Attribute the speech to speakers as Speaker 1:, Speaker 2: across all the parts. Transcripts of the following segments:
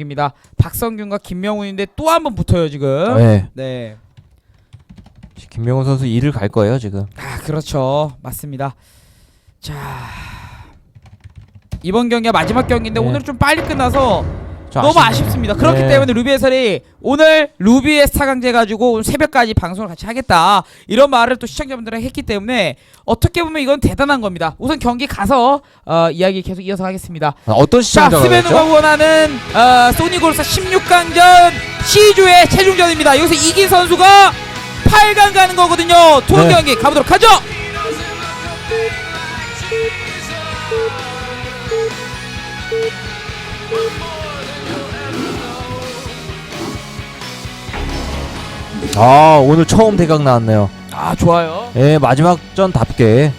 Speaker 1: 입니다. 박성균과 김명훈인데 또 한 번 붙어요 지금.
Speaker 2: 네.
Speaker 1: 네.
Speaker 2: 김명훈 선수 일을 갈 거예요 지금.
Speaker 1: 아 그렇죠. 맞습니다. 자 이번 경기가 마지막 경기인데
Speaker 2: 네.
Speaker 1: 오늘 좀 빨리 끝나서
Speaker 2: 좀
Speaker 1: 너무. 아쉽습니다. 그렇기
Speaker 2: 네.
Speaker 1: 때문에 루비 해설이 오늘 루비의 스타 강제 가지고 오늘 새벽까지 방송을 같이 하겠다 이런 말을 또 시청자분들에게 했기 때문에 어떻게 보면 이건 대단한 겁니다. 우선 경기 가서 어, 이야기 계속 이어서 하겠습니다.
Speaker 2: 아, 어떤
Speaker 1: 자,
Speaker 2: 시청자가
Speaker 1: 스베누가
Speaker 2: 그랬죠?
Speaker 1: 원하는 어, 소니골사 16강전 C조의 최종전입니다. 여기서 이긴 선수가 8강 가는 거거든요. 투혼
Speaker 2: 네.
Speaker 1: 경기 가보도록 하죠.
Speaker 2: 아 오늘 처음 대각 나왔네요.
Speaker 1: 아 좋아요.
Speaker 2: 예 마지막 전답게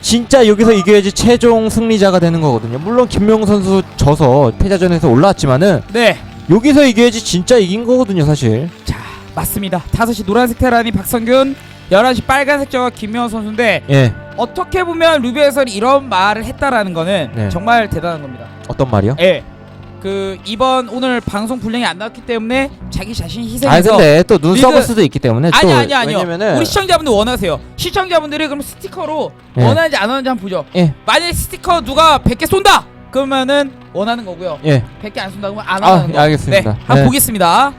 Speaker 2: 진짜 여기서 이겨야지 최종 승리자가 되는 거거든요. 물론 김명훈 선수 져서 패자전에서 올라왔지만은
Speaker 1: 네.
Speaker 2: 여기서 이겨야지 진짜 이긴 거거든요 사실.
Speaker 1: 자 맞습니다. 5시 노란색 테란이 박성균 11시 빨간색 저가 김명훈 선수인데
Speaker 2: 예
Speaker 1: 어떻게 보면 루비 해설이 이런 말을 했다라는 거는
Speaker 2: 네.
Speaker 1: 정말 대단한 겁니다.
Speaker 2: 어떤 말이요?
Speaker 1: 예. 그 이번 오늘 방송 분량이 안 나왔기 때문에 자기 자신이 희생해서
Speaker 2: 아 근데 또 눈
Speaker 1: 리그-
Speaker 2: 썩을 수도 있기 때문에
Speaker 1: 아니
Speaker 2: 또
Speaker 1: 아니 아니요.
Speaker 2: 왜냐면은
Speaker 1: 우리 시청자분들 원하세요. 시청자분들이 그럼 스티커로
Speaker 2: 예.
Speaker 1: 원하는지 안 원하는지 한번 보죠.
Speaker 2: 예.
Speaker 1: 만약에 스티커 누가 100개 쏜다. 그러면은 원하는 거고요.
Speaker 2: 예
Speaker 1: 100개 안 쏜다 그러면 안
Speaker 2: 아,
Speaker 1: 원하는
Speaker 2: 예,
Speaker 1: 거.
Speaker 2: 알겠습니다.
Speaker 1: 네. 한번
Speaker 2: 네.
Speaker 1: 보겠습니다.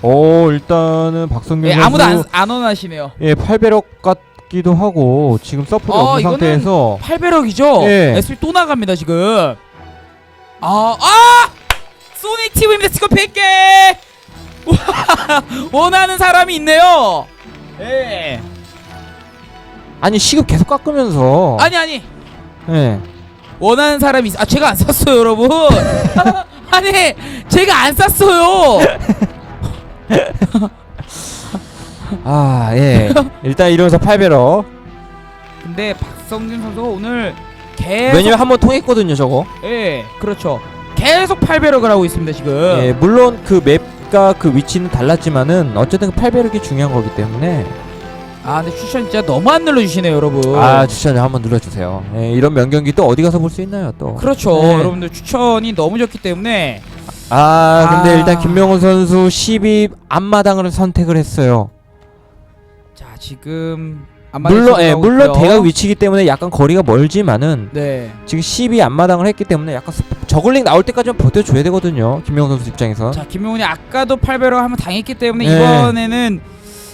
Speaker 2: 오 일단은 박성균
Speaker 1: 예,
Speaker 2: 선수
Speaker 1: 아무도 안, 안 원하시네요.
Speaker 2: 예 8배럭 같 기도 하고 지금 서포트
Speaker 1: 어,
Speaker 2: 없는
Speaker 1: 이거는
Speaker 2: 상태에서
Speaker 1: 8배럭이죠?
Speaker 2: 예.
Speaker 1: SB 또 나갑니다 지금. 아, 아! 소닉 TV입니다. 스티커 100개! 와, 원하는 사람이 있네요. 예.
Speaker 2: 아니 시급 계속 깎으면서
Speaker 1: 아니 아니.
Speaker 2: 예
Speaker 1: 원하는 사람이 있... 아 제가 안 샀어요 여러분 아니 제가 안 샀어요
Speaker 2: 아, 예. 일단 이러면서 8배럭.
Speaker 1: 근데 박성균 선수가 오늘 계속
Speaker 2: 왜냐면 한 번 통했거든요, 저거.
Speaker 1: 예 그렇죠 계속 8배럭을 하고 있습니다 지금
Speaker 2: 예, 물론 그 맵과 그 위치는 달랐지만은 어쨌든 그 8배럭이 중요한 거기 때문에
Speaker 1: 아 근데 추천 진짜 너무 안 눌러주시네요 여러분
Speaker 2: 아, 추천을 한번 눌러 주세요. 예, 이런 명경기 또 어디 가서 볼 수 있나요, 또.
Speaker 1: 그렇죠
Speaker 2: 네.
Speaker 1: 여러분들 추천이 너무 좋기 때문에
Speaker 2: 아, 근데
Speaker 1: 아.
Speaker 2: 일단 김명훈 선수 12 앞마당을 선택을 했어요.
Speaker 1: 자 지금
Speaker 2: 물론 예, 물론. 대각 위치이기 때문에 약간 거리가 멀지만은
Speaker 1: 네
Speaker 2: 지금 12 앞마당을 했기 때문에 약간 스- 저글링 나올 때까지는 버텨줘야 되거든요. 김명훈 선수 입장에서.
Speaker 1: 자 김명훈이 아까도 8배럭 한번 당했기 때문에
Speaker 2: 네.
Speaker 1: 이번에는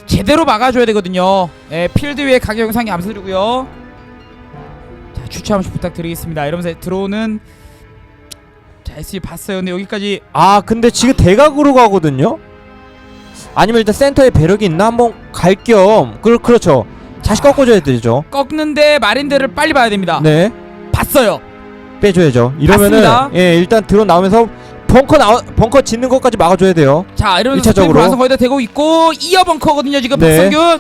Speaker 1: 제대로 막아줘야 되거든요. 예, 필드 위에 가격 영상이 감사드리고요. 자 추천 한 번씩 부탁드리겠습니다. 이러면서 들어오는 자 SB 봤어요. 근데 여기까지
Speaker 2: 아 근데 지금 대각으로 가거든요. 아니면 일단 센터에 배럭이 있나 한번 갈 겸 그, 그렇죠. 다시 꺾어줘야 되죠.
Speaker 1: 꺾는데 마린들을 빨리 봐야 됩니다.
Speaker 2: 네
Speaker 1: 봤어요.
Speaker 2: 빼줘야죠. 이러면은
Speaker 1: 맞습니다.
Speaker 2: 예 일단 드론 나오면서 벙커 나 벙커 짓는 것까지 막아줘야 돼요.
Speaker 1: 자 이러면서
Speaker 2: 일차적으로.
Speaker 1: 완성 거의 다 되고 있고 이어 벙커거든요 지금
Speaker 2: 네.
Speaker 1: 박성균.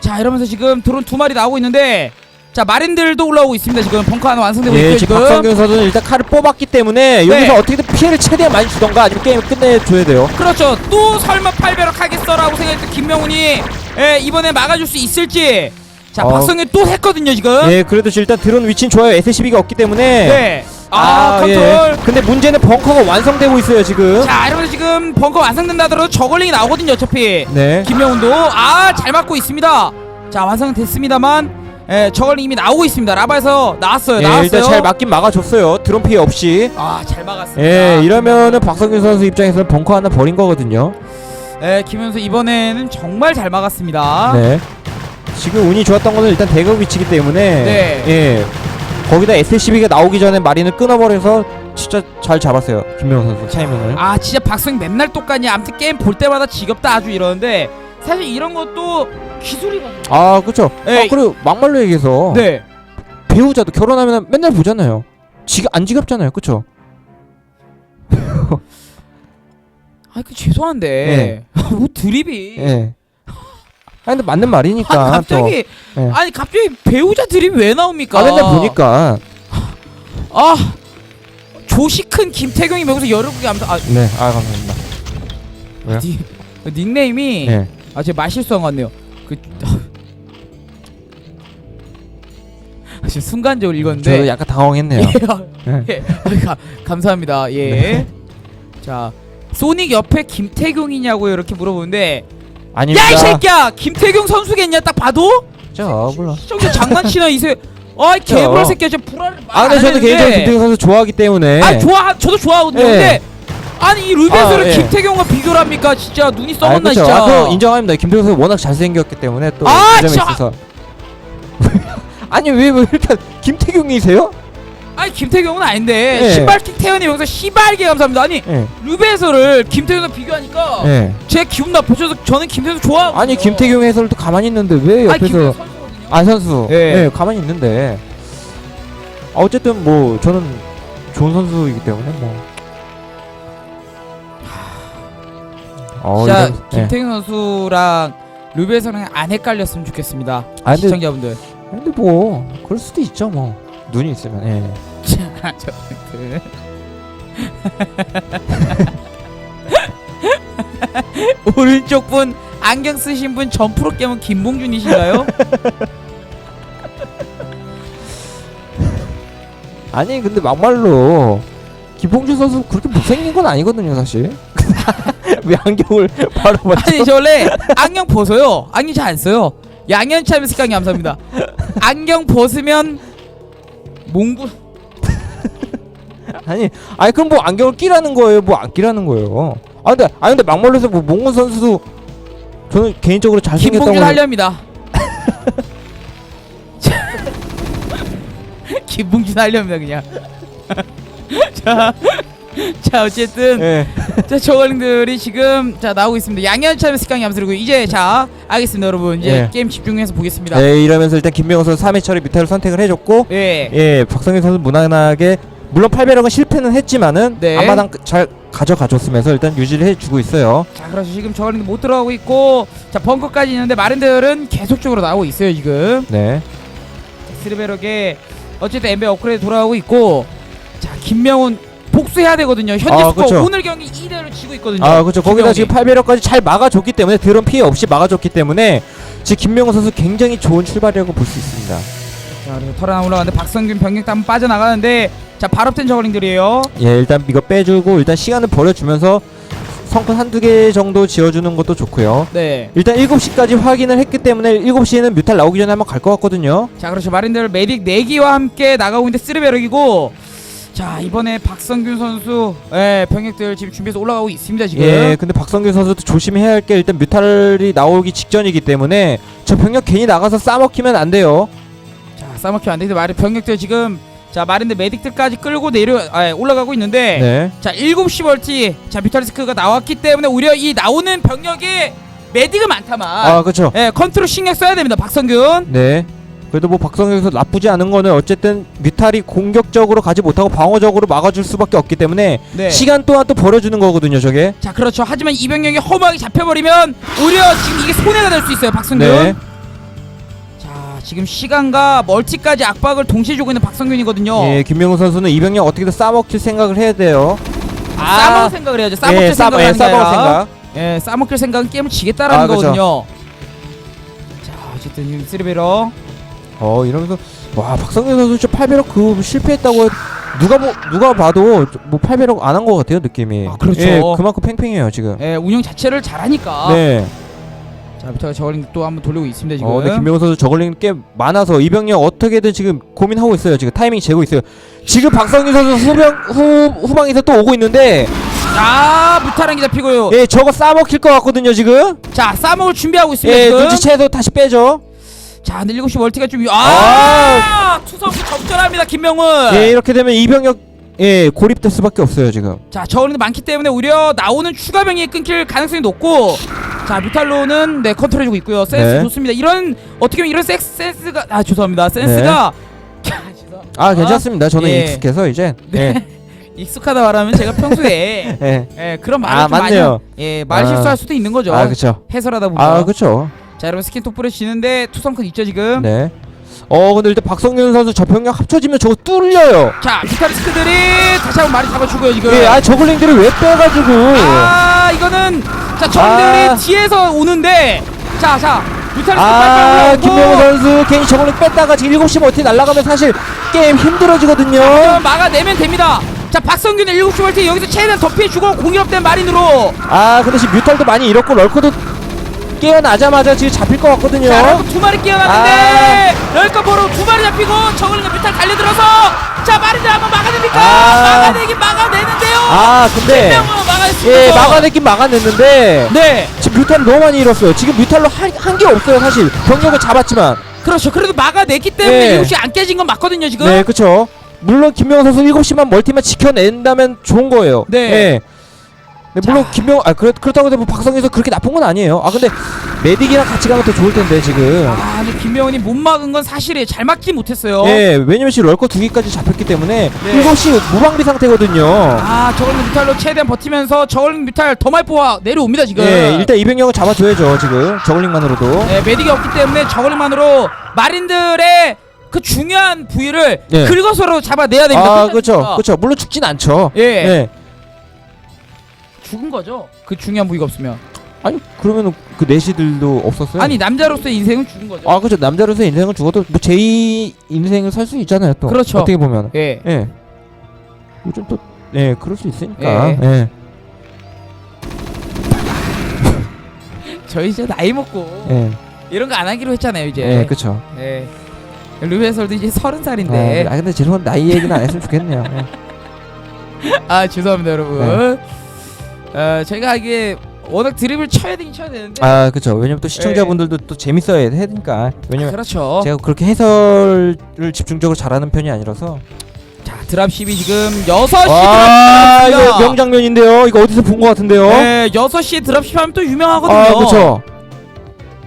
Speaker 1: 자 이러면서 지금 드론 두 마리 나오고 있는데 자 마린들도 올라오고 있습니다 지금 벙커 하나 완성되고
Speaker 2: 예
Speaker 1: 있고요
Speaker 2: 지금
Speaker 1: 지금.
Speaker 2: 박성균 선수는 일단 칼을 뽑았기 때문에
Speaker 1: 네.
Speaker 2: 여기서 어떻게든 피해를 최대한 많이 주던가 아니면 게임을 끝내줘야 돼요.
Speaker 1: 그렇죠. 또 설마 8배럭 하겠어라고 생각했던 김명훈이 예, 이번에 막아줄 수 있을지. 자,
Speaker 2: 어.
Speaker 1: 박성현 또 했거든요 지금.
Speaker 2: 예 그래도 일단 드론 위치는 좋아요. SCB가 없기 때문에.
Speaker 1: 네. 아, 컨트롤.
Speaker 2: 예. 근데 문제는 벙커가 완성되고 있어요 지금.
Speaker 1: 자, 이러면서 지금 벙커 완성된다 하더라도 저걸링이 나오거든요 어차피.
Speaker 2: 네.
Speaker 1: 김명훈도 아 잘 맞고 있습니다. 자, 완성됐습니다만. 예, 저걸링 이미 나오고 있습니다. 라바에서 나왔어요.
Speaker 2: 예,
Speaker 1: 나왔어요.
Speaker 2: 일단 잘 맞긴 막아줬어요. 드론 피해 없이.
Speaker 1: 아, 잘 막았습니다.
Speaker 2: 예, 이러면은 박성균 선수 입장에서는 벙커 하나 버린 거거든요.
Speaker 1: 예, 김현수 이번에는 정말 잘 막았습니다.
Speaker 2: 네. 지금 운이 좋았던 거는 일단 대각 위치기 때문에
Speaker 1: 네.
Speaker 2: 예. 거기다 SCB가 나오기 전에 마린을 끊어버려서 진짜 잘 잡았어요. 김명훈 선수 타이밍을.
Speaker 1: 아 진짜 박성희 맨날 똑같냐 아무튼 게임 볼 때마다 지겹다 아주 이러는데 사실 이런 것도 기술이거든요
Speaker 2: 아, 그렇죠.
Speaker 1: 네.
Speaker 2: 아, 그리고 막말로 얘기해서
Speaker 1: 네
Speaker 2: 배우자도 결혼하면 맨날 보잖아요. 지가 안 지겹잖아요. 그렇죠?
Speaker 1: 아니 그 죄송한데 뭐 드립이
Speaker 2: 예. 아 근데 맞는 말이니까
Speaker 1: 아니 갑자기
Speaker 2: 또. 예.
Speaker 1: 아니 갑자기 배우자 드립이 왜 나옵니까
Speaker 2: 아 맨날 보니까
Speaker 1: 아 조시 큰 김태경이 여기서 아무튼 아
Speaker 2: 네, 아 감사합니다. 왜요?
Speaker 1: 니, 닉네임이
Speaker 2: 네.
Speaker 1: 아 제가 말실수한 것 같네요 그 지금 순간적으로
Speaker 2: 저도
Speaker 1: 읽었는데
Speaker 2: 약간 당황했네요.
Speaker 1: 예, 예. 가, 감사합니다. 예.
Speaker 2: 네.
Speaker 1: 자 소닉 옆에 김태경이냐고 이렇게 물어보는데
Speaker 2: 아닙니다.
Speaker 1: 야 이 새끼야 김태경 선수겠냐 딱 봐도
Speaker 2: 저 물론.
Speaker 1: 저기 장난치나 이새 아이 개불 새끼야 진짜 불알
Speaker 2: 아, 근데 저는 개인적으로 김태경 선수 좋아하기 때문에.
Speaker 1: 아 좋아 저도 좋아하거든요.
Speaker 2: 예.
Speaker 1: 근데 아니 이 루베스를
Speaker 2: 아, 예.
Speaker 1: 김태경과 비교를 합니까? 진짜 눈이
Speaker 2: 아,
Speaker 1: 썩었나
Speaker 2: 그쵸.
Speaker 1: 진짜.
Speaker 2: 아, 그거 인정합니다. 김태경 선수 워낙 잘생겼기 때문에 또
Speaker 1: 아,
Speaker 2: 그 점에
Speaker 1: 진짜.
Speaker 2: 있어서. 아니 왜, 왜 이렇게 김태경이세요?
Speaker 1: 아니 김태경은 아닌데
Speaker 2: 예.
Speaker 1: 신발킥 태연이 여기서 시발게 감사합니다. 아니
Speaker 2: 예.
Speaker 1: 루베스를 김태경과 비교하니까
Speaker 2: 예.
Speaker 1: 제 기분 나쁘셔서 저는 김태경 좋아.
Speaker 2: 아니 김태경 해설도 가만히 있는데 왜
Speaker 1: 아니 김태경
Speaker 2: 옆에서
Speaker 1: 선수거든요.
Speaker 2: 아 선수
Speaker 1: 예.
Speaker 2: 예. 가만히 있는데 아, 어쨌든 뭐 저는 좋은 선수이기 때문에 뭐 어,
Speaker 1: 진짜
Speaker 2: 이런- 예.
Speaker 1: 김태경 선수랑 루베스랑 안 헷갈렸으면 좋겠습니다.
Speaker 2: 아 근데,
Speaker 1: 시청자분들.
Speaker 2: 근데 뭐 그럴 수도 있죠 뭐 눈이 있으면 예.
Speaker 1: 자, 저분들. 오른쪽 분 안경 쓰신 분 전 프로게이머 김봉준이신가요?
Speaker 2: 아니 근데 막말로 김봉준 선수 그렇게 못생긴 건 아니거든요 사실 왜 안경을 바로 맞죠?
Speaker 1: 아니 저 원래 안경 벗어요. 안경 잘 안 써요. 양현참 색깔 감사합니다. 안경 벗으면 몽구
Speaker 2: 아니 아니 그럼 뭐 안경을 끼라는 거예요 뭐 안 끼라는 거예요 아 근데 아 근데 막말로 해서 뭐 몽군 선수도 저는 개인적으로 잘생겼다고
Speaker 1: 김봉준
Speaker 2: 는
Speaker 1: 하렵니다. 김봉준 하렵니다 그냥. 자, 자 어쨌든
Speaker 2: 예.
Speaker 1: 자 저걸링들이 지금 자 나오고 있습니다. 양현참 스강이 암스르고 이제 자 알겠습니다 여러분 이제
Speaker 2: 예.
Speaker 1: 게임 집중해서 보겠습니다.
Speaker 2: 네 이러면서 일단 김명호 선수 3회 처리 뮤타를 선택을 해줬고
Speaker 1: 예.
Speaker 2: 예 박성현 선수 무난하게 물론 8배럭은 실패는 했지만은
Speaker 1: 네.
Speaker 2: 앞마당 잘 가져가줬으면서 일단 유지를 해주고 있어요
Speaker 1: 자 그래서 지금 저걸링들 못 들어가고 있고 자 벙커까지 있는데 마른들은 계속적으로 나오고 있어요 지금.
Speaker 2: 네
Speaker 1: 스르베럭에 어쨌든 엠베 업그레이드 돌아가고 있고 자 김명훈 복수해야 되거든요. 현재
Speaker 2: 아,
Speaker 1: 스코어
Speaker 2: 그쵸.
Speaker 1: 오늘 경기 2대1로 지고 있거든요.
Speaker 2: 아 그렇죠 거기다. 지금 8배럭까지 잘 막아줬기 때문에 드론 피해 없이 막아줬기 때문에 지금 김명호 선수 굉장히 좋은 출발이라고 볼 수 있습니다
Speaker 1: 자 그리고 털 하나 올라가는데 박성균 병력도 한번 빠져나가는데 자 발업된 저글링들이에요.
Speaker 2: 예 일단 이거 빼주고 일단 시간을 버려주면서 성큰 한두 개 정도 지어주는 것도 좋고요
Speaker 1: 네.
Speaker 2: 일단 7시까지 확인을 했기 때문에 7시에는 뮤탈 나오기 전에 한번 갈 것 같거든요
Speaker 1: 자 그렇죠 마린들 메딕 4기와 함께 나가고 있는데 스르베럭이고 자 이번에 박성균 선수 예 병력들 지금 준비해서 올라가고 있습니다 지금.
Speaker 2: 예 근데 박성균 선수도 조심해야 할 게 일단 뮤탈이 나오기 직전이기 때문에 저 병력 괜히 나가서 싸먹히면 안 돼요
Speaker 1: 자 싸먹히면 안 되는데 마린 병력들 지금 자 마린들 메딕들까지 끌고 내려 아, 올라가고 있는데
Speaker 2: 네
Speaker 1: 자 7시 벌티 자 뮤탈리스크가 나왔기 때문에 오히려 이 나오는 병력이 메딕은 많다만
Speaker 2: 아 그렇죠
Speaker 1: 예 컨트롤 신경 써야 됩니다 박성균
Speaker 2: 네. 그래도 뭐 선수 나쁘지 않은 거는 어쨌든 뮤탈이 공격적으로 가지 못하고 방어적으로 막아줄 수밖에 없기 때문에
Speaker 1: 네.
Speaker 2: 시간 또한 또 버려주는 거거든요 저게
Speaker 1: 자 그렇죠 하지만 이 병력이 허무하게 잡혀버리면 오히려 지금 이게 손해가 될 수 있어요 박성균
Speaker 2: 네.
Speaker 1: 자 지금 시간과 멀티까지 압박을 동시에 주고 있는 박성균이거든요
Speaker 2: 예, 김명훈 선수는 이병력 어떻게든 싸먹힐 생각을 해야 돼요.
Speaker 1: 싸먹을 생각을 해야죠 싸먹을
Speaker 2: 예, 싸-
Speaker 1: 생각을
Speaker 2: 예,
Speaker 1: 하는 게
Speaker 2: 싸먹을
Speaker 1: 아니라
Speaker 2: 생각.
Speaker 1: 예 싸먹을 생각은 게임을 지겠다라는
Speaker 2: 아, 그죠.
Speaker 1: 거거든요 자 어쨌든 쓰리베러
Speaker 2: 어, 이러면서 와, 박성현 선수 저 8배럭 그 실패했다고 해- 누가 뭐 누가 봐도 뭐 8배럭 안 한 것 같아요, 느낌이.
Speaker 1: 아, 그렇죠.
Speaker 2: 예, 그만큼 팽팽해요, 지금.
Speaker 1: 예 운영 자체를 잘하니까
Speaker 2: 네.
Speaker 1: 자 비타가 저걸링 또 한번 돌리고 있습니다 지금
Speaker 2: 어, 근데 김명훈 선수 저글링 꽤 많아서 이병력 어떻게든 지금 고민하고 있어요. 지금 타이밍 재고 있어요. 지금 박성현 선수 후방 후 후방에서 또 오고 있는데
Speaker 1: 자 무타랑이 잡히고요
Speaker 2: 예, 저거 싸먹힐 것 같거든요, 지금.
Speaker 1: 자 싸먹을 준비하고 있습니다
Speaker 2: 예,
Speaker 1: 지금
Speaker 2: 눈치채도 다시 빼죠.
Speaker 1: 자 근데 7시 멀티가 좀 아! 투석이 적절합니다 김명훈
Speaker 2: 예, 이렇게 되면 이병력 예, 고립될 수밖에 없어요, 지금.
Speaker 1: 자 저울링도 많기 때문에 오히려 나오는 추가 병이 끊길 가능성이 높고 자 뮤탈로는 네 컨트롤해주고 있고요 센스
Speaker 2: 네.
Speaker 1: 좋습니다 이런 어떻게 보면 이런 섹스 센스가 아 죄송합니다 센스가 자, 죄송-
Speaker 2: 아, 괜찮습니다. 저는
Speaker 1: 예.
Speaker 2: 익숙해서 이제.
Speaker 1: 네. 익숙하다 말하면 제가 평소에
Speaker 2: 예.
Speaker 1: 예 그런 말을
Speaker 2: 아,
Speaker 1: 좀 많이
Speaker 2: 맞네요.
Speaker 1: 예 말
Speaker 2: 아.
Speaker 1: 실수할 수도 있는 거죠
Speaker 2: 아, 그렇죠.
Speaker 1: 해설하다 보면
Speaker 2: 아, 그렇죠.
Speaker 1: 자 여러분 스킨 톡브레 지는데 투성큰 있죠 지금
Speaker 2: 네. 어, 근데 일단 박성균 선수 저 병력 합쳐지면 저거 뚫려요.
Speaker 1: 자 뮤탈리스크들이 다시 한번 많이 잡아주고요 지금
Speaker 2: 예, 아 저글링들을 왜 빼가지고.
Speaker 1: 아 이거는 자 저들이
Speaker 2: 아.
Speaker 1: 뒤에서 오는데 자자 뮤탈
Speaker 2: 아
Speaker 1: 빨리 올라오고
Speaker 2: 선수 괜히 저걸로 뺐다가 지금 7시 멀티 날아가면 사실 게임 힘들어지거든요
Speaker 1: 그러면 막아내면 됩니다. 자 박성균의 7시 멀티 여기서 최대한 더 피해주고 공격된 마린으로
Speaker 2: 아 근데 지금 뮤탈도 많이 잃었고 럴커도 깨어나자마자 지금 잡힐 것 같거든요
Speaker 1: 자 럴커 두 마리 끼어났는데 럴커 보러 두 마리 잡히고 저글링과 뮤탈 달려들어서 자 마린을 한번 막아냅니까?
Speaker 2: 아.
Speaker 1: 막아내긴 막아내는데요.
Speaker 2: 아 근데
Speaker 1: 명으로 막아냈습니다.
Speaker 2: 예 막아내긴 막아냈는데
Speaker 1: 네
Speaker 2: 지금 뮤탈을 너무 많이 잃었어요 지금 뮤탈로 한 게 없어요 사실 병력을 잡았지만
Speaker 1: 그렇죠. 그래도 막아냈기 때문에
Speaker 2: 네.
Speaker 1: 7시 안 깨진 건 맞거든요 지금.
Speaker 2: 네 그쵸 물론 김명호 선수 7시만 멀티만 지켜낸다면 좋은 거예요
Speaker 1: 네.
Speaker 2: 예. 네, 물론
Speaker 1: 자.
Speaker 2: 김명 아 그렇, 그렇다고 해서 뭐 선수 그렇게 나쁜 건 아니에요 아 근데 메딕이랑 같이 가면 더 좋을 텐데 지금
Speaker 1: 아, 근데 김명훈이 못 막은 건 사실이에요. 잘 막지 못했어요.
Speaker 2: 예 왜냐면 지금 럴커 두 개까지 잡혔기 때문에
Speaker 1: 네.
Speaker 2: 7시 무방비 상태거든요
Speaker 1: 아, 저글링 뮤탈로 최대한 버티면서 저글링 뮤탈 더 많이 뽑아 내려옵니다 지금.
Speaker 2: 예 일단 이병력을 잡아줘야죠 지금 저글링만으로도
Speaker 1: 네, 메딕이 없기 때문에 저글링만으로 마린들의 그 중요한 부위를
Speaker 2: 네.
Speaker 1: 긁어서라도 잡아내야 됩니다.
Speaker 2: 아 그렇죠? 그렇죠 물론 죽진 않죠
Speaker 1: 예.
Speaker 2: 예.
Speaker 1: 죽은 거죠. 그 중요한 부위가 없으면.
Speaker 2: 아니 그러면은 그 내시들도 없었어요
Speaker 1: 아니 남자로서의 인생은 죽은 거죠.
Speaker 2: 아 그렇죠 남자로서 인생을 죽어도 뭐 제2 인생을 살 수 있잖아요 또
Speaker 1: 그렇죠.
Speaker 2: 어떻게 보면
Speaker 1: 예.
Speaker 2: 예 요즘 또예 그럴 수 있으니까
Speaker 1: 예.
Speaker 2: 예.
Speaker 1: 저희 이제 나이 먹고
Speaker 2: 예.
Speaker 1: 이런 거 안 하기로 했잖아요 이제.
Speaker 2: 예, 그쵸.
Speaker 1: 예. 루베설도 이제 서른 살인데.
Speaker 2: 아, 근데 죄송한데 나이 얘기는 안 했으면 좋겠네요. 예.
Speaker 1: 아 죄송합니다 여러분.
Speaker 2: 네.
Speaker 1: 어, 저희가 이게 워낙 드립을 쳐야 되긴 쳐야 되는데.
Speaker 2: 아, 그쵸. 왜냐면 또 시청자분들도 또 재밌어야 되니까. 왜냐면
Speaker 1: 그렇죠.
Speaker 2: 제가 그렇게 해설을 집중적으로 잘하는 편이 아니라서.
Speaker 1: 자 드랍십이 지금 6시
Speaker 2: 와,
Speaker 1: 드랍십입니다.
Speaker 2: 이거 명장면인데요. 이거 어디서 본 것 같은데요.
Speaker 1: 네, 6시에 드랍십 하면 또 유명하거든요.
Speaker 2: 아, 그쵸.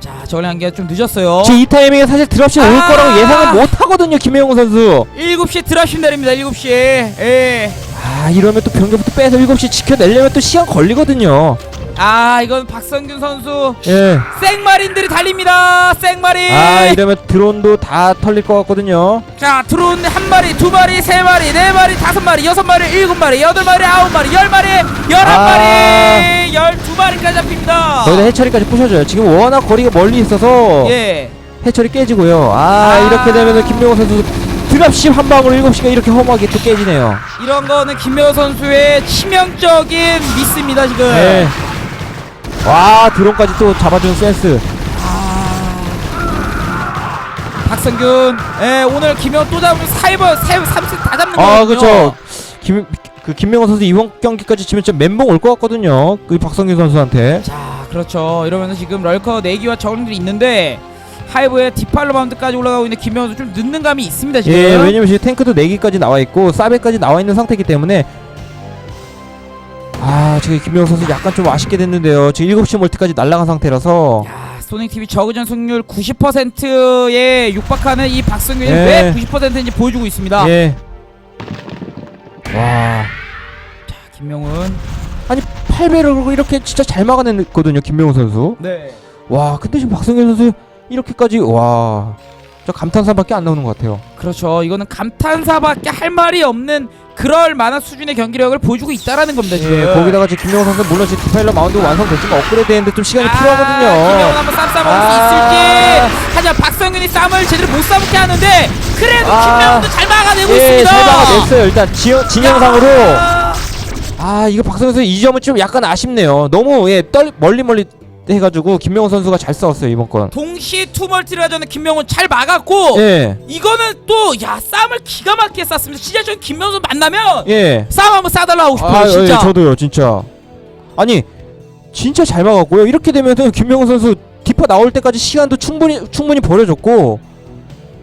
Speaker 1: 자, 저번에 한게 좀 늦었어요.
Speaker 2: 지금 이 타이밍에 사실 드랍시 올
Speaker 1: 아.
Speaker 2: 거라고 예상을 못 하거든요, 김혜용 선수.
Speaker 1: 7시에 드랍십 내립니다. 7시에. 예.
Speaker 2: 아, 이러면 또 병력부터 빼서 7시 지켜내려면 또 시간 걸리거든요.
Speaker 1: 아, 이건 박성균 선수
Speaker 2: 예.
Speaker 1: 생마린들이 달립니다. 생마린.
Speaker 2: 아, 이러면 드론도 다 털릴 것 같거든요.
Speaker 1: 자, 드론 한 마리, 두 마리, 세 마리, 네 마리, 다섯 마리, 여섯 마리, 일곱 마리, 여덟 마리, 아홉 마리, 열 마리, 열한
Speaker 2: 아.
Speaker 1: 마리, 열두 마리까지 잡힙니다.
Speaker 2: 거기다 해처리까지 부셔줘요. 지금 워낙 거리가 멀리 있어서
Speaker 1: 예.
Speaker 2: 해철이 깨지고요. 아,
Speaker 1: 아.
Speaker 2: 이렇게 되면은 김명호 선수 드랍십 한 방울 7시가 이렇게 허무하게 또 깨지네요.
Speaker 1: 이런 거는 김명호 선수의 치명적인 미스입니다, 지금.
Speaker 2: 네. 와 드론까지 또 잡아주는 센스.
Speaker 1: 박성균, 예, 오늘 김명호 또 잡으면 사이버, 사이버 삼스 다 잡는 거거든요.
Speaker 2: 아 그렇죠. 김, 그 김명호 선수 이번 경기까지 치면 진짜 멘붕 올 것 같거든요. 그 박성균 선수한테.
Speaker 1: 자, 그렇죠. 이러면서 지금 럴커 4기와 저글링들이 있는데 하이브의 디팔로 바운드까지 올라가고 있는 김명호 선수 좀 늦는 감이 있습니다, 지금.
Speaker 2: 예, 왜냐면 지금 탱크도 4기까지 나와 있고 사베까지 나와 있는 상태이기 때문에 아 지금 김명호 선수 약간 좀 아쉽게 됐는데요. 지금 7시 멀티까지 날아간 상태라서
Speaker 1: 야, 소닉 TV 저그전 승률 90%에 육박하는 이 박성균이
Speaker 2: 예.
Speaker 1: 왜 90%인지 보여주고 있습니다.
Speaker 2: 예. 와
Speaker 1: 자, 김명훈.
Speaker 2: 8배를 이렇게 진짜 잘 막아냈거든요 김명호 선수.
Speaker 1: 네.
Speaker 2: 와 근데 지금 박성현 선수 이렇게까지 와. 저 감탄사밖에 안 나오는 것 같아요.
Speaker 1: 그렇죠. 이거는 감탄사밖에 할 말이 없는 그럴 만한 수준의 경기력을 보여주고 있다라는 겁니다, 지금.
Speaker 2: 예, 거기다가 지금 김명호 선수 물론 지금 디파일러 마운드 완성됐지만 업그레이드 했는데 좀 시간이
Speaker 1: 아,
Speaker 2: 필요하거든요.
Speaker 1: 한번 쌈 싸먹을
Speaker 2: 아.
Speaker 1: 수 있을지. 하지만 박성균이 쌈을 제대로 못 싸먹게 하는데 그래도
Speaker 2: 아.
Speaker 1: 김명훈도 잘 막아내고
Speaker 2: 예,
Speaker 1: 있습니다.
Speaker 2: 잘 막아냈어요. 일단 지, 진영상으로
Speaker 1: 야.
Speaker 2: 아 이거 박성현 선수 이 점은 좀 약간 아쉽네요. 너무 예 떨, 멀리 멀리 해가지고 김명호 선수가 잘 싸웠어요 이번 건.
Speaker 1: 동시에 투멀티를 하자는 김명훈 잘 막았고
Speaker 2: 예,
Speaker 1: 이거는 또야 쌈을 기가 막히게 쌌습니다. 진짜 전 김명훈 만나면
Speaker 2: 예.
Speaker 1: 쌈 한번 싸달라 하고 싶어요.
Speaker 2: 아,
Speaker 1: 진짜.
Speaker 2: 예, 저도요, 진짜. 아니, 진짜 잘 막았고요. 이렇게 되면은 김명훈 선수 디파 나올 때까지 시간도 충분히 충분히 버려줬고,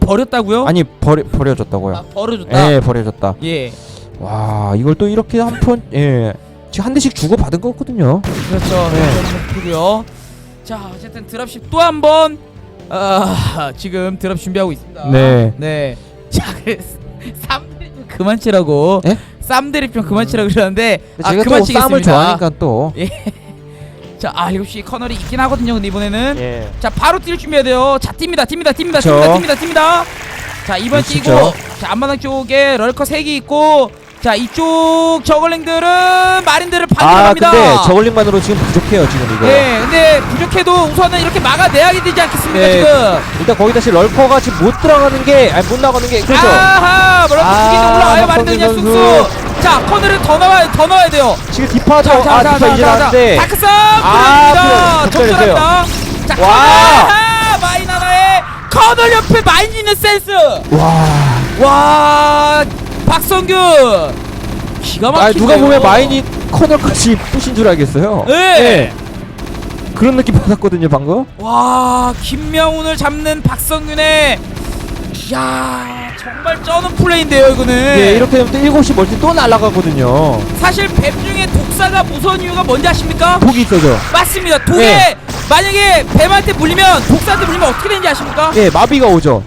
Speaker 1: 버렸다고요?
Speaker 2: 아니 버려 버려줬다고요.
Speaker 1: 아, 버려줬다.
Speaker 2: 예, 버려줬다.
Speaker 1: 예.
Speaker 2: 와, 이걸 또 이렇게 한 번, 예, 지금 한 대씩 주고 받은 거거든요.
Speaker 1: 그렇죠.
Speaker 2: 네.
Speaker 1: 그렇고요. 자, 어쨌든 드랍십 또 한 번 아, 지금 드랍 준비하고 있습니다.
Speaker 2: 네.
Speaker 1: 네. 자, 쌈드립 좀 그만 치라고.
Speaker 2: 예?
Speaker 1: 쌈드립 좀 그만 치라고 그러는데 아,
Speaker 2: 제가
Speaker 1: 그만
Speaker 2: 또
Speaker 1: 치겠습니다.
Speaker 2: 좋아하니까 또.
Speaker 1: 자, 아, 7시 커널이 있긴 하거든요. 근데 이번에는
Speaker 2: 예.
Speaker 1: 자, 바로 뛸 준비해야 돼요. 자, 뜁니다. 뜁니다. 뜁니다.
Speaker 2: 그쵸.
Speaker 1: 뜁니다. 뜁니다. 자, 이번
Speaker 2: 그렇죠.
Speaker 1: 뛰고 자, 앞마당 쪽에 럴커 3개 있고 자 이쪽 저글링들은 마린들을
Speaker 2: 아
Speaker 1: 반격합니다.
Speaker 2: 근데 저글링만으로 지금 부족해요 지금 이거.
Speaker 1: 네, 근데 부족해도 우선은 이렇게 막아내야 되지 않겠습니까
Speaker 2: 네,
Speaker 1: 지금?
Speaker 2: 일단 거기 다 시 럴커가 지금 못 들어가는 게 아니 못 나가는 게 그렇죠.
Speaker 1: 아하, 뭐라고
Speaker 2: 아,
Speaker 1: 두개는 올라와요 마린들 그냥 쑥쑥. 자 커널을 더 넣어야 더 넣어야 돼요.
Speaker 2: 지금 디파죠.
Speaker 1: 자, 자,
Speaker 2: 아
Speaker 1: 자,
Speaker 2: 디파
Speaker 1: 자,
Speaker 2: 이제
Speaker 1: 자, 자.
Speaker 2: 나왔는데.
Speaker 1: 다크섬
Speaker 2: 아.
Speaker 1: 자,
Speaker 2: 와.
Speaker 1: 와, 마인 하나에 커널 옆에 마인 있는 센스.
Speaker 2: 와.
Speaker 1: 와, 박성균. 기가
Speaker 2: 아
Speaker 1: 막히네요.
Speaker 2: 누가 보면 마인이 커널까지 부신 줄 알겠어요.
Speaker 1: 네.
Speaker 2: 그런 느낌 받았거든요 방금.
Speaker 1: 와, 김명훈을 잡는 박성균의 야, 정말 쩌는 플레이인데요, 이거는.
Speaker 2: 예 이렇게 되면 또 7시 멀티 또 날아가거든요.
Speaker 1: 사실 뱀 중에 독사가 무서운 이유가 뭔지 아십니까?
Speaker 2: 독이 있어죠.
Speaker 1: 맞습니다. 독에
Speaker 2: 예.
Speaker 1: 만약에 뱀한테 물리면 독사한테 물리면 어떻게 되는지 아십니까?
Speaker 2: 예 마비가 오죠.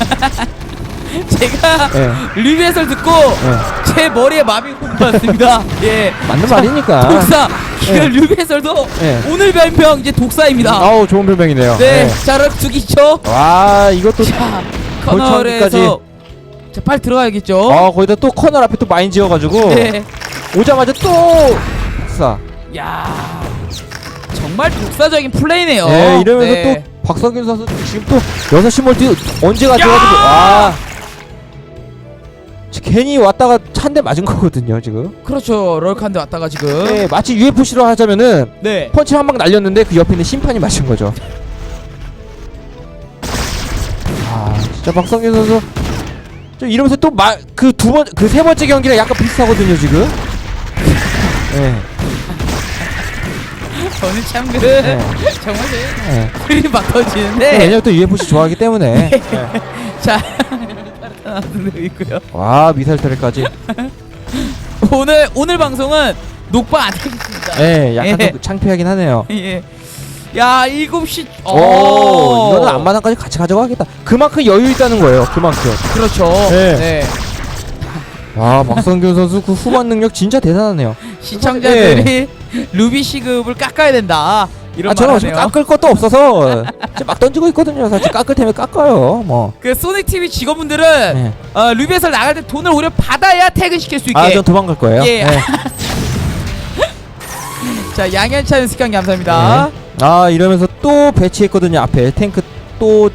Speaker 1: 제가
Speaker 2: 예.
Speaker 1: 리뷰 해설 듣고
Speaker 2: 예.
Speaker 1: 제 머리에 마비 홈받습니다. 예.
Speaker 2: 맞는
Speaker 1: 자,
Speaker 2: 말이니까.
Speaker 1: 독사.
Speaker 2: 예.
Speaker 1: 리뷰 해설도
Speaker 2: 예.
Speaker 1: 오늘 별명 이제 독사입니다.
Speaker 2: 아우 좋은 별명이네요.
Speaker 1: 네.
Speaker 2: 예.
Speaker 1: 자, 그럼 두기죠.
Speaker 2: 와 이것도
Speaker 1: 자. 커널에서 자, 빨리 들어가야겠죠.
Speaker 2: 아 거기다 또 커널 앞에 또 마인 지어가지고
Speaker 1: 네.
Speaker 2: 오자마자 또 사.
Speaker 1: 야. 정말 독사적인 플레이네요.
Speaker 2: 예 이러면서
Speaker 1: 네.
Speaker 2: 또 박성균 선수 지금 또 6시 멀티 언제
Speaker 1: 야!
Speaker 2: 가져가지고 와. 지- 괜히 왔다가 한 대 맞은 거거든요 지금.
Speaker 1: 그렇죠. 럴칸데 왔다가 지금.
Speaker 2: 네, 마치 UFC로 하자면은
Speaker 1: 네.
Speaker 2: 펀치 한 방 날렸는데 그 옆에 있는 심판이 맞은 거죠. 아 진짜 박성균 선수 좀 이러면서 또 그 두 번 그 세 번째 경기랑 약간 비슷하거든요 지금. 네,
Speaker 1: 저는 참그
Speaker 2: 네,
Speaker 1: 정말 그
Speaker 2: 네.
Speaker 1: 막
Speaker 2: 네,
Speaker 1: 터지는데
Speaker 2: 왜냐면 또 UFC 좋아하기 때문에. 네.
Speaker 1: 자 나타나고 있고요.
Speaker 2: 와 미사일 터렛까지.
Speaker 1: 오늘 오늘 방송은 녹방 안 하겠습니다.
Speaker 2: 네, 약간
Speaker 1: 예.
Speaker 2: 좀 창피하긴 하네요.
Speaker 1: 예. 야 7시
Speaker 2: 오, 이거는 앞마당까지 같이 가져가겠다. 그만큼 여유 있다는 거예요. 그만큼.
Speaker 1: 그렇죠.
Speaker 2: 네.
Speaker 1: 네.
Speaker 2: 와 박성균 선수 그 후반 능력 진짜 대단하네요.
Speaker 1: 시청자들이 루비 시급을 깎아야 된다. 이런
Speaker 2: 아 저는
Speaker 1: 하네요.
Speaker 2: 깎을 것도 없어서 지금 막 던지고 있거든요. 사실 깎을 테면 깎아요. 뭐.
Speaker 1: 그 소닉 TV 직원분들은
Speaker 2: 네.
Speaker 1: 어, 루비에서 나갈 때 돈을 오히려 받아야 퇴근 시킬 수 있게.
Speaker 2: 아 전 도망갈 거예요.
Speaker 1: 예.
Speaker 2: 네.
Speaker 1: 자 양현찬 스칸 감사합니다.
Speaker 2: 아 이러면서 또 배치했거든요. 앞에 탱크 또.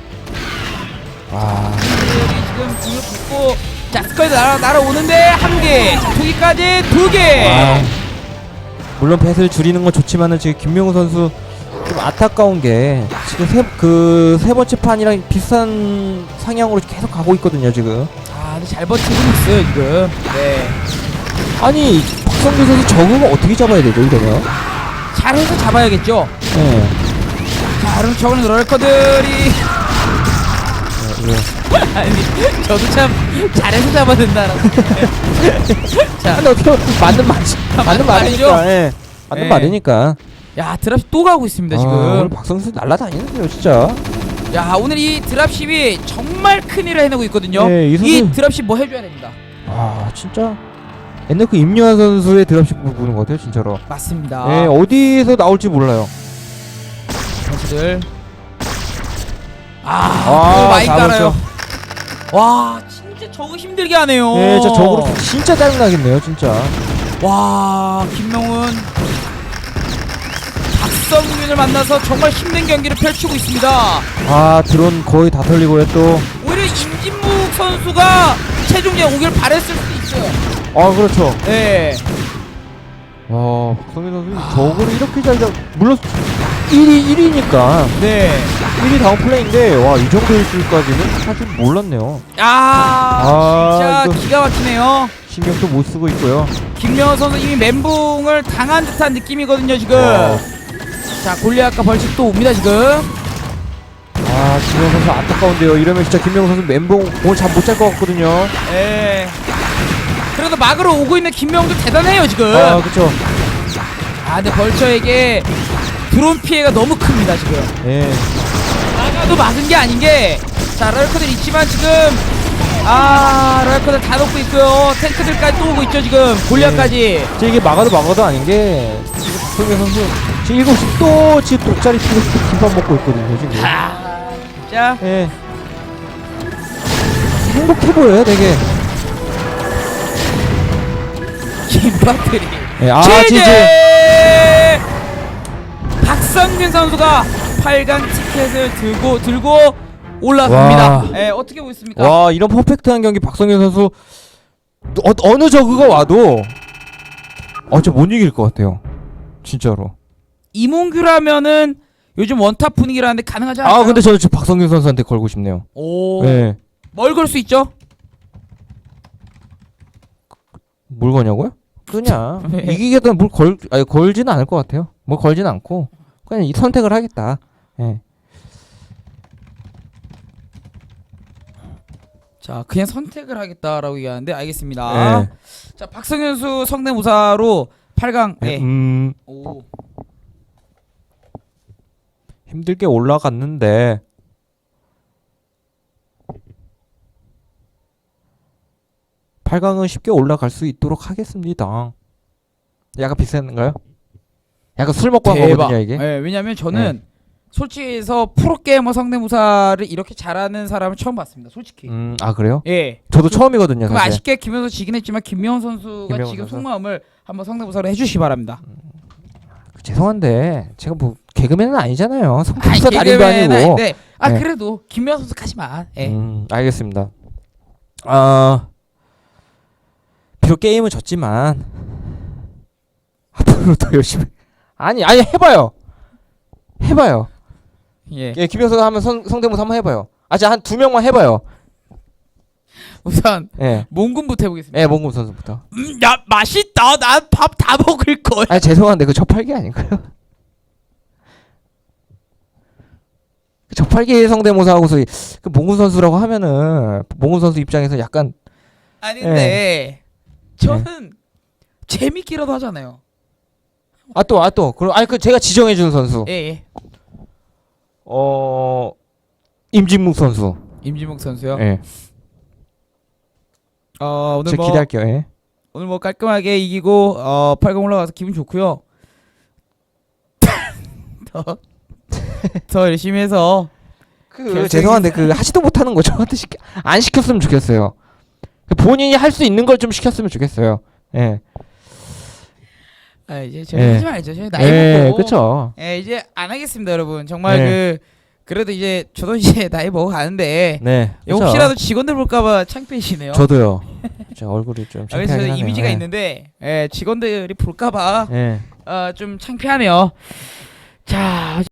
Speaker 2: 아
Speaker 1: 지금 불을 붙고 자 스컬드 날아 날아오는데 한 개, 자, 두기까지 두 개.
Speaker 2: 아, 물론 배를 줄이는 건 좋지만은 지금 김명우 선수 좀 안타까운 게 지금 세 그 세 번째 판이랑 비슷한 상향으로 계속 가고 있거든요 지금.
Speaker 1: 아, 근데 잘 버티고 있어요 지금. 네.
Speaker 2: 아니 박성규 선수 적으면 어떻게 잡아야 되죠 이러면?
Speaker 1: 잘해서 잡아야겠죠.
Speaker 2: 네.
Speaker 1: 자, 그럼 저거는 럴커들이. 아니 저도 참 잘해서 잡아야 된다라고. 자,
Speaker 2: 근데 어떻게 보면 맞는 말 맞는
Speaker 1: 맞는 말이죠.
Speaker 2: 말이니까. 예. 맞는
Speaker 1: 예.
Speaker 2: 말이니까.
Speaker 1: 야 드랍 또 가고 있습니다
Speaker 2: 아,
Speaker 1: 지금.
Speaker 2: 오늘 박성수 날라다니는데요 진짜.
Speaker 1: 야 오늘 이 드랍십이 정말 큰 일을 해내고 있거든요.
Speaker 2: 네,
Speaker 1: 이이
Speaker 2: 선수-
Speaker 1: 드랍십 뭐 해줘야 됩니다.
Speaker 2: 아 진짜. 옛날 그 임요한 선수의 드랍십 보는 것 같아요 진짜로.
Speaker 1: 맞습니다.
Speaker 2: 예 어디서 나올지 몰라요.
Speaker 1: 선수들. 아,
Speaker 2: 아,
Speaker 1: 또 많이
Speaker 2: 다
Speaker 1: 깔아요. 와, 진짜 저거 힘들게 하네요.
Speaker 2: 예, 진짜 적으로 진짜 짜증나겠네요 진짜.
Speaker 1: 와, 김명훈. 박성균을 만나서 정말 힘든 경기를 펼치고 있습니다.
Speaker 2: 아 드론 거의 다 털리고요 또.
Speaker 1: 오히려 임진묵 선수가 최종제 오길 바랬을 수도 있어요.
Speaker 2: 아 그렇죠.
Speaker 1: 네.
Speaker 2: 와 박성민 선수 저거를 이렇게 잘 잡. 물론 1위 1위니까
Speaker 1: 네.
Speaker 2: 1위 다운 플레이인데 와 이 정도일 줄까지는 사실 몰랐네요.
Speaker 1: 아,
Speaker 2: 아,
Speaker 1: 진짜
Speaker 2: 이거-
Speaker 1: 기가 막히네요.
Speaker 2: 신경도 못 쓰고 있고요.
Speaker 1: 김명훈 선수 이미 멘붕을 당한 듯한 느낌이거든요, 지금.
Speaker 2: 와.
Speaker 1: 자, 골리앗과 벌칙 또 옵니다, 지금.
Speaker 2: 아 김명 선수 안타까운데요. 이러면 진짜 김명 선수 멘붕 오늘 잠 못 잘 것 같거든요.
Speaker 1: 예. 그래도 막으로 오고 있는 김명도 대단해요 지금.
Speaker 2: 아 그렇죠.
Speaker 1: 아 근데 벌처에게 드론 피해가 너무 큽니다 지금.
Speaker 2: 예.
Speaker 1: 막아도 막은 게 아닌 게. 자 럴커들 있지만 지금 아 럴커들 다 놓고 있고요. 탱크들까지 또 오고 있죠 지금. 골리앗까지.
Speaker 2: 제 이게 막아도 막아도 아닌 게 지금 박성민 선수 지금 7시 또 지금 독자리 피고 김밥 먹고 있거든요 지금.
Speaker 1: 아 진짜.
Speaker 2: 예. 행복해 보여요, 되게.
Speaker 1: 김박들이
Speaker 2: 예, 아! 지지.
Speaker 1: 박성균 선수가 8강 티켓을 들고 들고 올라갑니다. 예, 어떻게 보겠습니까?
Speaker 2: 와, 이런 퍼펙트한 경기 박성현 선수 어, 어느 저그가 와도 어저 못 이길 것 같아요. 진짜로.
Speaker 1: 이몽규라면은 요즘 원탑 분위기라는데 가능하지 않을까요?
Speaker 2: 아, 근데 저는 지금 박성현 선수한테 걸고 싶네요.
Speaker 1: 오,
Speaker 2: 네.
Speaker 1: 뭘 걸 수 있죠?
Speaker 2: 뭘 거냐고요? 그냥
Speaker 1: 네.
Speaker 2: 이기겠다면 뭘걸 아니 걸지는 않을 것 같아요. 뭐 걸지는 않고 그냥 이 선택을 하겠다. 예.
Speaker 1: 자, 그냥 선택을 하겠다라고 얘기하는데 알겠습니다.
Speaker 2: 예.
Speaker 1: 자, 박성현 선수 성대모사로 8강.
Speaker 2: 예.
Speaker 1: 예.
Speaker 2: 음,
Speaker 1: 오.
Speaker 2: 힘들게 올라갔는데 팔강은 쉽게 올라갈 수 있도록 하겠습니다. 약간 비슷한가요? 약간 술 먹고 한 거거든요 이게.
Speaker 1: 예, 왜냐면 저는 솔직히 해서 프로게이머 성대모사를 이렇게 잘하는 사람을 처음 봤습니다. 솔직히.
Speaker 2: 음, 아 그래요?
Speaker 1: 예.
Speaker 2: 저도 처음이거든요
Speaker 1: 그럼
Speaker 2: 사실.
Speaker 1: 아쉽게 김현수 지긴 했지만 김명훈 선수가
Speaker 2: 김명훈
Speaker 1: 지금
Speaker 2: 선수.
Speaker 1: 속마음을 한번 성대모사로 해주시기 바랍니다.
Speaker 2: 죄송한데 제가 뭐 개그맨은 아니잖아요.
Speaker 1: 아이,
Speaker 2: 성대모사 달인도
Speaker 1: 개그맨은
Speaker 2: 아니고.
Speaker 1: 아닌데, 아
Speaker 2: 네.
Speaker 1: 그래도 김명훈 선수 가지마. 예.
Speaker 2: 음, 알겠습니다. 아 비록 게임은 졌지만 앞으로 더 열심히. 아니 아니 해봐요. 해봐요.
Speaker 1: 예.
Speaker 2: 예, 김효석 하면 성, 성대모사 한번 해봐요. 아, 자, 한 두 명만 해봐요.
Speaker 1: 우선
Speaker 2: 예.
Speaker 1: 몽군부터 해보겠습니다.
Speaker 2: 예, 몽금 선수부터.
Speaker 1: 음, 야 맛있다. 난 밥 다 먹을 걸.
Speaker 2: 아, 죄송한데 그 저팔계 아닌가요? 그 저팔계 성대모사하고서 이- 그 몽군 선수라고 하면은 몽군 선수 입장에서 약간
Speaker 1: 아니 근데 저는 재밌기라도 하잖아요.
Speaker 2: 아 또 아 또 그럼 아니 그 제가 지정해 준 선수
Speaker 1: 예. 예.
Speaker 2: 어 임진묵 선수.
Speaker 1: 임진묵 선수요.
Speaker 2: 예.
Speaker 1: 어 오늘
Speaker 2: 저
Speaker 1: 뭐
Speaker 2: 기대할게요 예.
Speaker 1: 오늘 뭐 깔끔하게 이기고 어 8강 올라가서 기분 좋고요. 더, 더 열심히 해서
Speaker 2: 그 죄송한데 그 하지도 못하는 거 저한테 시켜 안 시켰으면 좋겠어요. 그 본인이 할 수 있는 걸 좀 시켰으면 좋겠어요. 예
Speaker 1: 아 이제 저희
Speaker 2: 예.
Speaker 1: 하지 말죠. 저희 나이
Speaker 2: 예,
Speaker 1: 먹고.
Speaker 2: 그쵸
Speaker 1: 예 이제 안 하겠습니다, 여러분. 정말
Speaker 2: 네.
Speaker 1: 그 그래도 이제 저도 이제 나이 먹어 가는데
Speaker 2: 네 그쵸.
Speaker 1: 혹시라도 직원들 볼까봐 창피해지네요.
Speaker 2: 저도요 제 얼굴이 좀
Speaker 1: 아, 그래서
Speaker 2: 창피하긴
Speaker 1: 저는
Speaker 2: 하네요.
Speaker 1: 이미지가
Speaker 2: 예.
Speaker 1: 있는데 예, 직원들이 볼까봐
Speaker 2: 예.
Speaker 1: 어, 좀 창피하네요. 자